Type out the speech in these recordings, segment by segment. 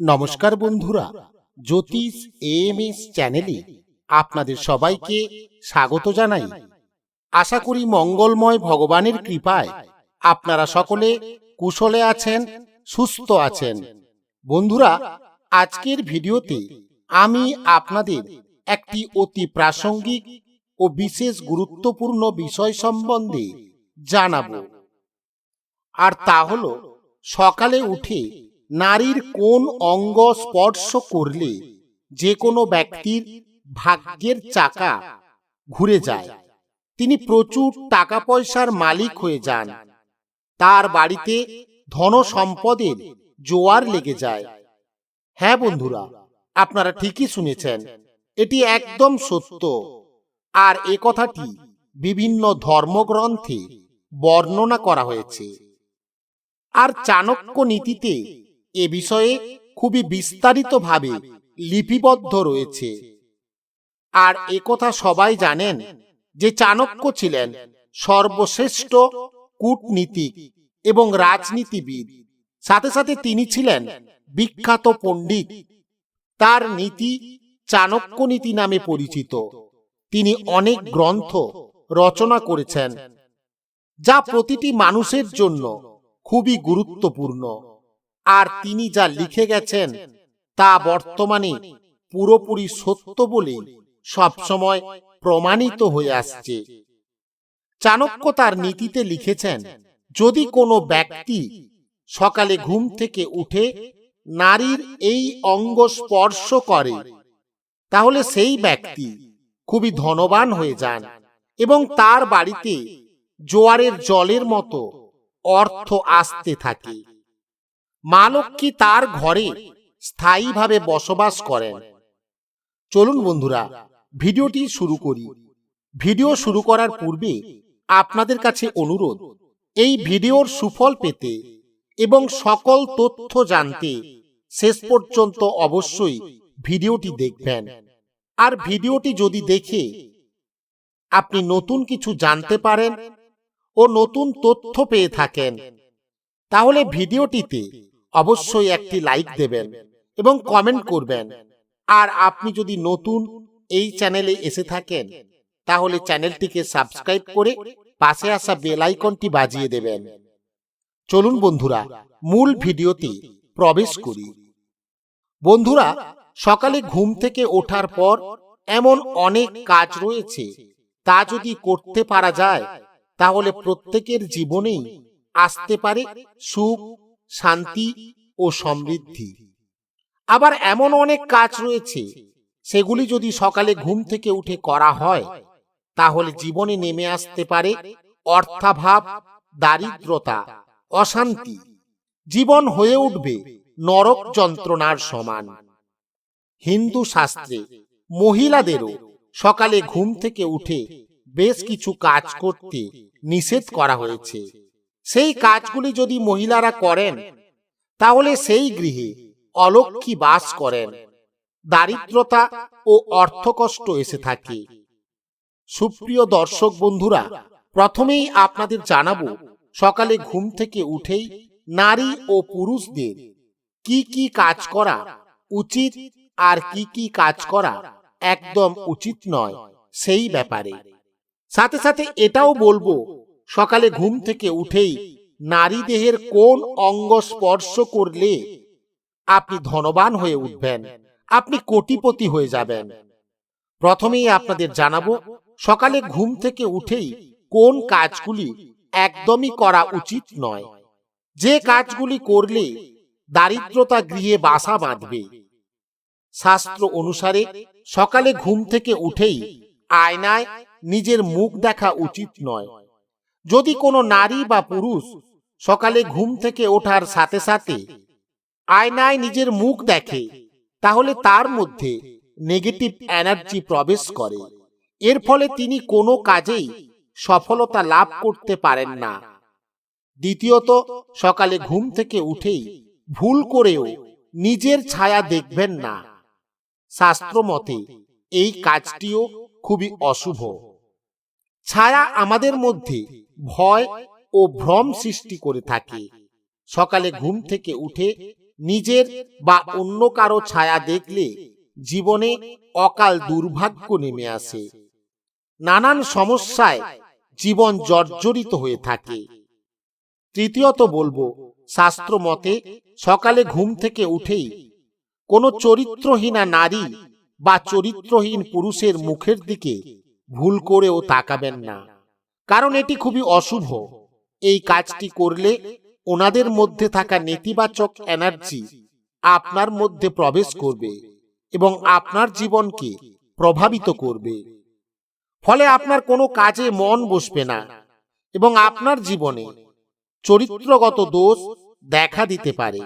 নমস্কার বন্ধুরা, জ্যোতিষ M S চ্যানেলে আপনাদের সবাইকে স্বাগত জানাই। আশা করি মঙ্গলময় ভগবানের কৃপায় আপনারা সকলে কুশলে আছেন, সুস্থ আছেন। বন্ধুরা, আজকের ভিডিওতে আমি আপনাদের একটি অতি প্রাসঙ্গিক ও বিশেষ গুরুত্বপূর্ণ বিষয় সম্বন্ধে জানাব। আর তা হলো, সকালে উঠে নারীর কোন অঙ্গ স্পর্শ করলে যে কোনো ব্যক্তির ভাগ্যের চাকা ঘুরে যায়। তিনি প্রচুর টাকা পয়সার মালিক হয়ে যান। তার বাড়িতে ধন সম্পদের জোয়ার লেগে যায়। হ্যাঁ বন্ধুরা, আপনারা ঠিকই শুনেছেন, এটি একদম সত্য। আর এ কথাটি বিভিন্ন ধর্মগ্রন্থে বর্ণনা করা হয়েছে। আর চাণক্য নীতিতে এ বিষয়ে খুবই বিস্তারিতভাবে লিপিবদ্ধ রয়েছে। আর একথা সবাই জানেন যে চাণক্য ছিলেন সর্বশ্রেষ্ঠ কূটনীতিক এবং রাজনীতিবিদ। সাথে সাথে তিনি ছিলেন বিখ্যাত পণ্ডিত। তার নীতি চাণক্য নীতি নামে পরিচিত। তিনি অনেক গ্রন্থ রচনা করেছেন, যা প্রতিটি মানুষের জন্য খুবই গুরুত্বপূর্ণ। আর তিনি যা লিখে গেছেন তা বর্তমানে পুরোপুরি সত্য বলে সবসময় প্রমাণিত হয়ে আসছে। চাণক্য তার নীতিতে লিখেছেন, যদি কোনো ব্যক্তি সকালে ঘুম থেকে উঠে নারীর এই অঙ্গ স্পর্শ করে, তাহলে সেই ব্যক্তি খুবই ধনবান হয়ে যান এবং তার বাড়িতে জোয়ারের জলের মতো অর্থ আসতে থাকে। মা তার ঘরে স্থায়ীভাবে বসবাস করেন? চলুন বন্ধুরা, ভিডিওটি শুরু করি। ভিডিও শুরু করার পূর্বে আপনাদের কাছে অনুরোধ, এই ভিডিওর সুফল পেতে এবং সকল তথ্য জানতে শেষ পর্যন্ত অবশ্যই ভিডিওটি দেখবেন। আর ভিডিওটি যদি দেখে আপনি নতুন কিছু জানতে পারেন ও নতুন তথ্য পেয়ে থাকেন, তাহলে ভিডিওটিতে অবশ্যই একটি লাইক দেবেন এবং কমেন্ট করবেন। আর আপনি যদি নতুন এই চ্যানেলে এসে থাকেন, তাহলে চ্যানেলটিকে সাবস্ক্রাইব করে পাশে আসা বেল আইকনটি বাজিয়ে দেবেন। চলুন বন্ধুরা, মূল ভিডিওতে প্রবেশ করি। বন্ধুরা, সকালে ঘুম থেকে ওঠার পর এমন অনেক কাজ রয়েছে, তা যদি করতে পারা যায়, তাহলে প্রত্যেকের জীবনেই আসতে পারে সুখ শান্তি ও সমৃদ্ধি। আবার এমন অনেক কাজ রয়েছে সেগুলি যদি সকালে ঘুম থেকে উঠে করা হয় তাহলে জীবনে নেমে আসতে পারে অর্থাভাব দারিদ্রতা অশান্তি। জীবন হয়ে উঠবে নরক যন্ত্রণার সমান। হিন্দু শাস্ত্রে মহিলাদেরও সকালে ঘুম থেকে উঠে বেশ কিছু কাজ করতে নিষেধ করা হয়েছে। সেই কাজগুলি যদি মহিলারা করেন তাহলে সেই গৃহে অলক্ষী বাস করেন। দারিদ্রতা ও অর্থকষ্ট এসে থাকে। সুপ্রিয় দর্শক বন্ধুরা প্রথমেই আপনাদের জানাব সকালে ঘুম থেকে উঠেই নারী ও পুরুষদের কি কি কাজ করা উচিত আর কি কি কাজ করা একদম উচিত নয় সেই ব্যাপারে। সাথে সাথে এটাও বলব সকালে ঘুম থেকে উঠেই নারী দেহের কোন অঙ্গ স্পর্শ করলে আপনি ধনবান হয়ে উঠবেন? আপনি কোটিপতি হয়ে যাবেন। প্রথমেই আপনাদের জানাব সকালে ঘুম থেকে উঠেই কোন কাজগুলি একদমই করা উচিত নয়? যে কাজগুলি করলে দারিদ্রতা গৃহে বাসা বাঁধবে। শাস্ত্র অনুসারে সকালে ঘুম থেকে উঠেই আয়নায় নিজের মুখ দেখা উচিত নয়। যদি কোনো নারী বা পুরুষ সকালে ঘুম থেকে ওঠার সাথে সাথে আয়নায় নিজের মুখ দেখে, তাহলে তার মধ্যে নেগেটিভ এনার্জি প্রবেশ করে। এর ফলে তিনি কোনো কাজেই সফলতা লাভ করতে পারেন না। দ্বিতীয়ত, সকালে ঘুম থেকে উঠেই ভুল করেও নিজের ছায়া দেখবেন না। শাস্ত্র মতে, এই কাজটিও খুবই অশুভ। ছায়া আমাদের মধ্যে ভয় ও ভ্রম সৃষ্টি করে থাকে। সকালে ঘুম থেকে উঠে নিজের বা অন্য কারও ছায়া দেখলে জীবনে অকাল দুর্ভাগ্য নেমে আসে। নানান সমস্যায় জীবন জর্জরিত হয়ে থাকে। তৃতীয়ত বলব, শাস্ত্র মতে সকালে ঘুম থেকে উঠেই কোনো চরিত্রহীনা নারী বা চরিত্রহীন পুরুষের মুখের দিকে ভুল করেও তাকাবেন না। কারণ এটি খুবই অশুভ। এই কাজটি করলে ওনাদের মধ্যে থাকা নেতিবাচক এনার্জি আপনার মধ্যে প্রবেশ করবে এবং আপনার জীবনকে প্রভাবিত করবে। ফলে আপনার কোনো কাজে মন বসবে না এবং আপনার জীবনে চরিত্রগত দোষ দেখা দিতে পারে।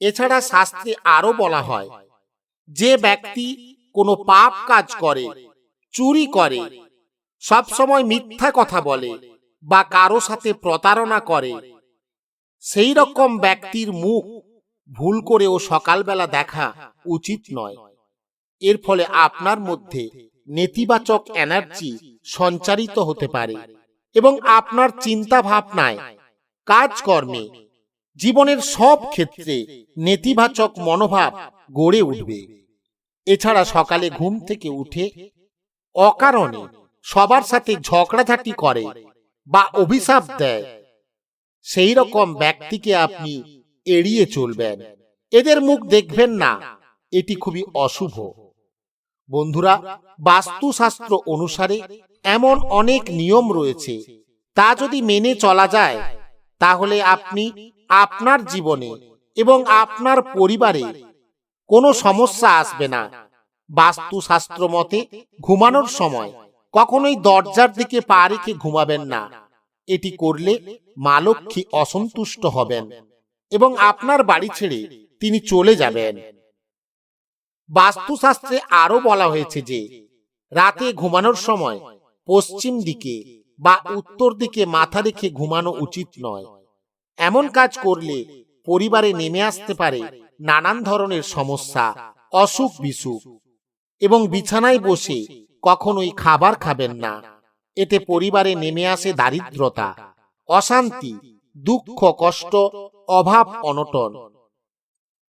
এছাড়া শাস্ত্রে আরও বলা হয়, যে ব্যক্তি কোনো পাপ কাজ করে চুরি করে। সবসময় মিথ্যা কথা বলে বা কারও সাথে প্রতারণা করে। সেই রকম ব্যক্তির মুখ ভুল করেও সকালবেলা দেখা উচিত নয়। এর ফলে আপনার মধ্যে নেতিবাচক এনার্জি সঞ্চারিত হতে পারে এবং আপনার চিন্তা ভাবনায় কাজকর্মে, জীবনের সব ক্ষেত্রে নেতিবাচক মনোভাব গড়ে উঠবে। এছাড়া সকালে ঘুম থেকে উঠে অকারণে সবার সাথে ঝগড়াঝাটি করে বা অভিশাপ দেয়। সেই রকম ব্যক্তিকে আপনি এড়িয়ে চলবেন। এদের মুখ দেখবেন না। এটি খুবই অশুভ। বন্ধুরা, বাস্তুশাস্ত্র অনুসারে এমন অনেক নিয়ম রয়েছে। তা যদি মেনে চলা যায়, তাহলে আপনি আপনার জীবনে এবং আপনার পরিবারে কোনো সমস্যা আসবে না। বাস্তুশাস্ত্র মতে ঘুমানোর সময় কখনোই দরজার দিকে পা রেখে ঘুমাবেন না। এটি করলে মা লক্ষ্মী অসন্তুষ্ট হবেন এবং আপনার বাড়ি ছেড়ে তিনি চলে যাবেন। বাস্তুশাস্ত্রে আরও বলা হয়েছে যে, রাতে ঘুমানোর সময় পশ্চিম দিকে বা উত্তর দিকে মাথা রেখে ঘুমানো উচিত নয়। এমন কাজ করলে পরিবারে নেমে আসতে পারে নানান ধরনের সমস্যা অসুখ বিসুখ এবং বিছানায় বসে কখনোই খাবার খাবেন না। এতে পরিবারে নেমে আসে দারিদ্রতা, অশান্তি, দুঃখ, কষ্ট, অভাব, অনটন।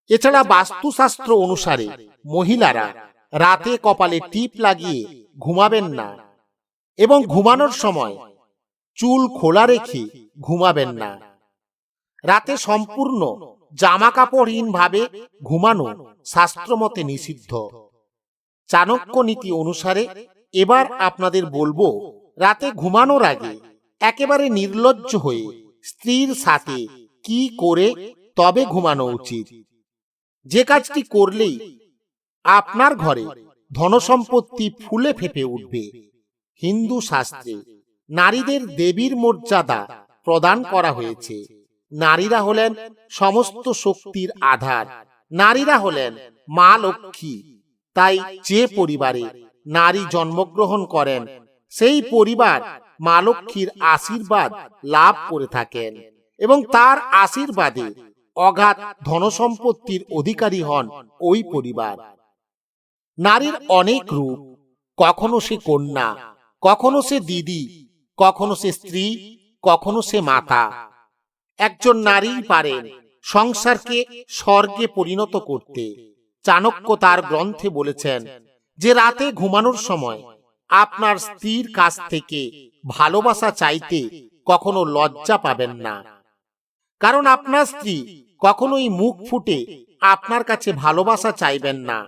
এছাড়া বাস্তুশাস্ত্র অনুসারে মহিলারা রাতে কপালে টিপ লাগিয়ে ঘুমাবেন না এবং ঘুমানোর সময় চুল খোলা রেখে ঘুমাবেন না। রাতে সম্পূর্ণ জামা কাপড়হীন ভাবে ঘুমানো শাস্ত্রমতে নিষিদ্ধ। চাণক্য নীতি অনুসারে এবার আপনাদের বলব, রাতে ঘুমানোর আগে একেবারে নির্লজ্জ হয়ে স্ত্রীর সাথে কি করে তবে ঘুমানো উচিত। যে কাজটি করলেই আপনার ঘরে ধনসম্পত্তি ফুলে ফেপে উঠবে। হিন্দু শাস্ত্রে নারীদের দেবীর মর্যাদা প্রদান করা হয়েছে। নারীরা হলেন সমস্ত শক্তির আধার। নারীরা হলেন মা লক্ষ্মী। তাই যে পরিবারে নারী জন্মগ্রহণ করেন, সেই পরিবার মা লক্ষ্মীর আশীর্বাদ লাভ করে থাকেন এবং তার আশীর্বাদে অগাধ ধনসম্পত্তির অধিকারী হন ওই পরিবার। নারীর অনেক রূপ, কখনো সে কন্যা, কখনো সে দিদি, কখনো সে স্ত্রী, কখনো সে মাতা। একজন নারী পারেন সংসারকে স্বর্গে পরিণত করতে। চাণক্য তার গ্রন্থে বলেছেন যে রাতে ঘুমানোর সময় আপনার স্ত্রীর কাছ থেকে ভালোবাসা চাইতে কখনো লজ্জা পাবেন না। কারণ আপনার স্ত্রী কখনোই মুখ ফুটে আপনার কাছে ভালোবাসা চাইবেন না।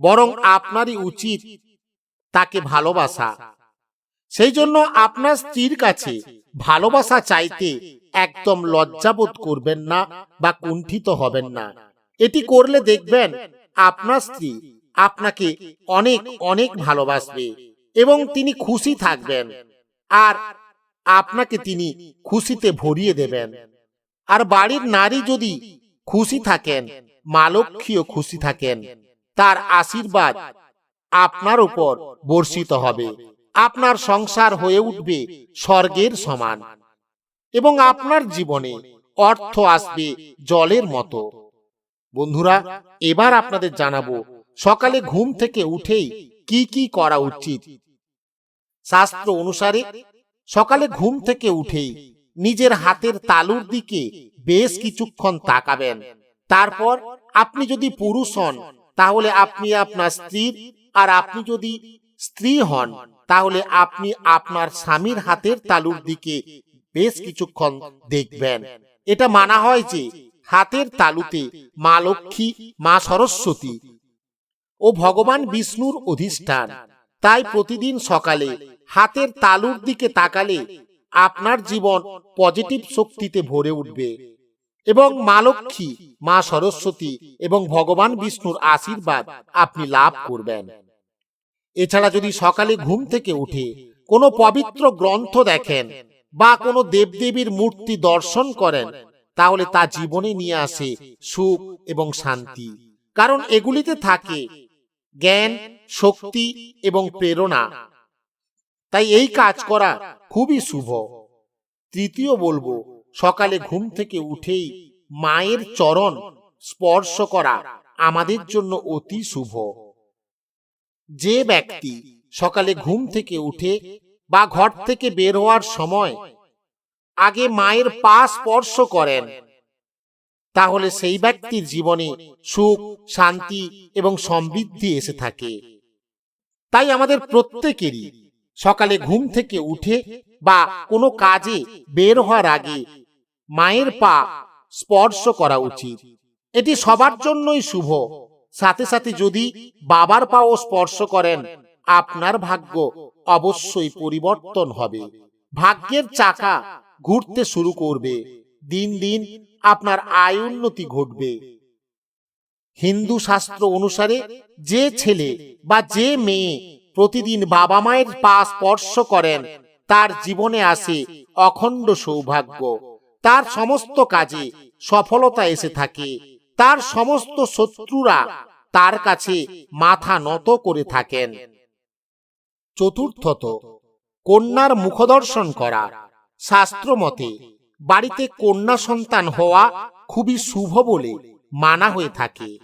বরং আপনারই উচিত তাকে ভালোবাসা। সেই জন্য আপনার স্ত্রীর কাছে ভালোবাসা চাইতে একদম লজ্জাবোধ করবেন না বা কুণ্ঠিত হবেন না। এটি করলে দেখবেন আপনার স্ত্রী আপনাকে অনেক অনেক ভালোবাসবে এবং তিনি খুশি থাকবেন। আর আপনাকে তিনি খুশিতে ভরিয়ে দেবেন। আর বাড়ির নারী যদি খুশি থাকেন, মা লক্ষ্মীও খুশি থাকেন, তার আশীর্বাদ আপনার উপর বর্ষিত হবে। আপনার সংসার হয়ে উঠবে স্বর্গের সমান এবং আপনার জীবনে অর্থ আসবে জলের মতো। বন্ধুরা, এবার আপনাদের জানাব, সকালে ঘুম থেকে উঠেই কি কি করা উচিত। শাস্ত্র অনুসারে, সকালে ঘুম থেকে উঠেই নিজের হাতের তালুর দিকে বেশ কিছুক্ষণ তাকাবেন। তারপর আপনি যদি পুরুষ হন, তাহলে আপনি আপনার স্ত্রীর, আর আপনি যদি স্ত্রী হন, তাহলে আপনি আপনার স্বামীর হাতের তালুর দিকে বেশ কিছুক্ষণ দেখবেন। এটা মানা হয় যে হাতের তালুতে মা লক্ষ্মী, মা সরস্বতী। ও ভগবান বিষ্ণুর অধিষ্ঠান। তাই প্রতিদিন সকালে হাতের তালুর দিকে তাকালে আপনার জীবন পজিটিভ শক্তিতে ভরে উঠবে। এবং মা লক্ষ্মী, মা সরস্বতী এবং ভগবান বিষ্ণুর আশীর্বাদ আপনি লাভ করবেন। এছাড়া যদি সকালে ঘুম থেকে উঠে কোনো পবিত্র গ্রন্থ দেখেন বা কোনো দেবদেবীর মূর্তি দর্শন করেন তাহলে তা জীবনে নিয়ে আসে সুখ এবং শান্তি। কারণ এগুলিতে থাকে জ্ঞান শক্তি এবং প্রেরণা। তাই এই কাজ করা খুবই শুভ। তৃতীয় বলব সকালে ঘুম থেকে উঠেই মায়ের চরণ স্পর্শ করা আমাদের জন্য অতি শুভ। যে ব্যক্তি সকালে ঘুম থেকে উঠে বা ঘর থেকে বের হওয়ার সময় আগে মায়ের পা স্পর্শ করেন। তাহলে সেই ব্যক্তির জীবনে সুখ, শান্তি এবং সমৃদ্ধি এসে থাকে। তাই আমাদের প্রত্যেকেরই সকালে ঘুম থেকে উঠে বা কোনো কাজে বের হওয়ার আগে মায়ের পা স্পর্শ করা উচিত। এটি সবার জন্যই শুভ। সাথে সাথে যদি বাবার পাও স্পর্শ করেন, আপনার ভাগ্য অবশ্যই পরিবর্তন হবে। ভাগ্যের চাকা ঘুরতে শুরু করবে। দিন দিন আপনার আয় উন্নতি ঘটবে। হিন্দু শাস্ত্র অনুসারে যে ছেলে বা যে মেয়ে প্রতিদিন বাবা মায়ের পা স্পর্শ করেন তার জীবনে আসে অখণ্ড সৌভাগ্য। তার সমস্ত কাজে সফলতা এসে থাকে। তার সমস্ত শত্রুরা তার কাছে মাথা নত করে থাকেন। চতুর্থত কন্যার মুখদর্শন করা। শাস্ত্র মতে বাড়িতে কন্যা সন্তান হওয়া খুবই শুভ বলে মানা হয়ে থাকে।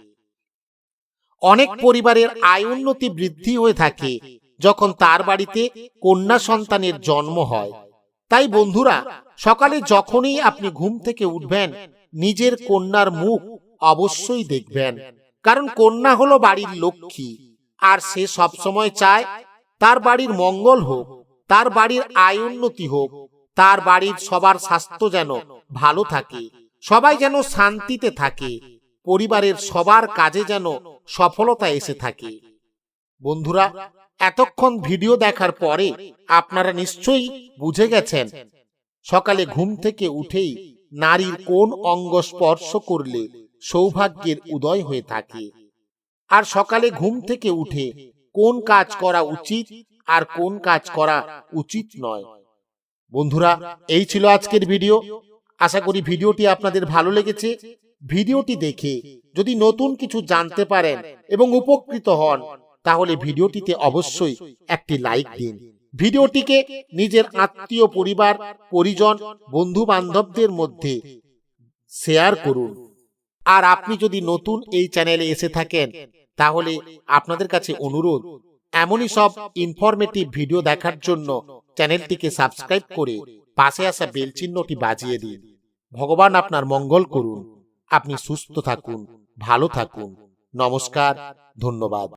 অনেক পরিবারের আয় উন্নতি বৃদ্ধি হয়ে থাকে যখন তার বাড়িতে কন্যা সন্তানের জন্ম হয়। তাই বন্ধুরা, সকালে যখনই আপনি ঘুম থেকে উঠবেন, নিজের কন্যার মুখ অবশ্যই দেখবেন। কারণ কন্যা হলো বাড়ির লক্ষ্মী, আর সে সবসময় চায় তার বাড়ির মঙ্গল হোক, তার বাড়ির আয় উন্নতি হোক তার বাড়ির সবার স্বাস্থ্য যেন ভালো থাকে, সবাই যেন শান্তিতে থাকে, পরিবারের সবার কাজে যেন সফলতা এসে থাকে। বন্ধুরা, এতক্ষণ ভিডিও দেখার পরে আপনারা নিশ্চয়ই বুঝে গেছেন, সকালে ঘুম থেকে উঠেই নারীর কোন অঙ্গ স্পর্শ করলে সৌভাগ্যের উদয় হয়ে থাকে, আর সকালে ঘুম থেকে উঠে কোন কাজ করা উচিত আর কোন কাজ করা উচিত নয়। বন্ধুরা, এই ছিল আজকের ভিডিও। আশা করি ভিডিওটি আপনাদের ভালো লেগেছে। ভিডিওটি দেখে যদি নতুন কিছু জানতে পারেন এবং উপকৃত হন, তাহলে ভিডিওটিতে অবশ্যই একটি লাইক দিন। ভিডিওটিকে নিজের আত্মীয় পরিবার, পরিজন বন্ধু বান্ধবদের মধ্যে শেয়ার করুন। আর আপনি যদি নতুন এই চ্যানেলে এসে থাকেন, তাহলে আপনাদের কাছে অনুরোধ, এমনই সব ইনফরমেটিভ ভিডিও দেখার জন্য চ্যানেলটিকে সাবস্ক্রাইব করে পাশে আসা বেল চিহ্নটি বাজিয়ে দিন। ভগবান আপনার মঙ্গল করুন। আপনি সুস্থ থাকুন ভালো থাকুন। নমস্কার ধন্যবাদ।